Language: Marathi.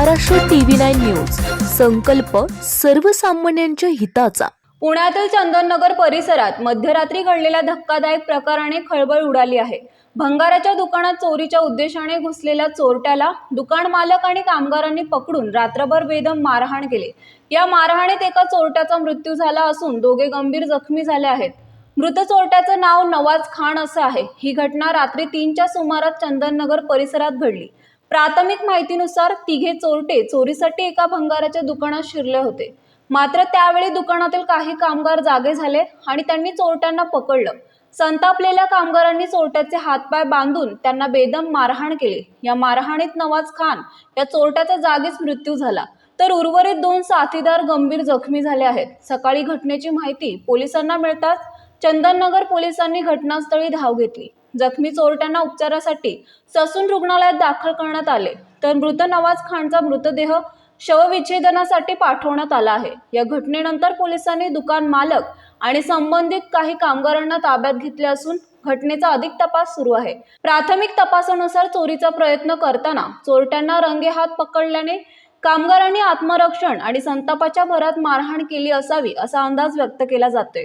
Maharashtra TV nine news. संकल्प सर्वसामान्यांच्या हिताचा. पुण्यातील चंदननगर परिसरात मध्यरात्री घडलेल्या धक्कादायक प्रकाराने खळबळ उडाली आहे. भंगाराच्या दुकानात चोरीच्या उद्देशाने घुसलेल्या चोरट्याला दुकान मालक आणि कामगारांनी पकडून रात्रभर बेदम मारहाण केले. या मारहाणीत एका चोरट्याचा मृत्यू झाला असून दोघे गंभीर जखमी झाले आहेत. मृत चोरट्याचं नाव नवाज खान असं आहे. ही घटना रात्री तीनच्या सुमारास चंदननगर परिसरात घडली. प्राथमिक माहितीनुसार तिघे चोरटे चोरीसाठी एका भंगाराच्या दुकानात शिरले होते. मात्र त्यावेळी दुकानातील काही कामगार जागे झाले आणि त्यांनी चोरट्यांना पकडलं. संतापलेल्या कामगारांनी चोरट्याचे हातपाय बांधून त्यांना बेदम मारहाण केली. या मारहाणीत नवाज खान या चोरट्याचा जागीच मृत्यू झाला. तर उर्वरित दोन साथीदार गंभीर जखमी झाले आहेत. सकाळी घटनेची माहिती पोलिसांना मिळताच चंदननगर पोलिसांनी घटनास्थळी धाव घेतली. जखमी चोरट्यांना उपचारासाठी ससून रुग्णालयात दाखल करण्यात आले. तर मृत नवाज खानचा मृतदेह शवविच्छेदनासाठी पाठवण्यात आला आहे. या घटनेनंतर पोलिसांनी दुकान मालक आणि संबंधित काही कामगारांना ताब्यात घेतले असून घटनेचा अधिक तपास सुरू आहे. प्राथमिक तपासानुसार चोरीचा प्रयत्न करताना चोरट्यांना रंगेहात पकडल्याने कामगारांनी आत्मरक्षण आणि संतापाच्या भरात मारहाण केली असावी असा अंदाज व्यक्त केला जातोय.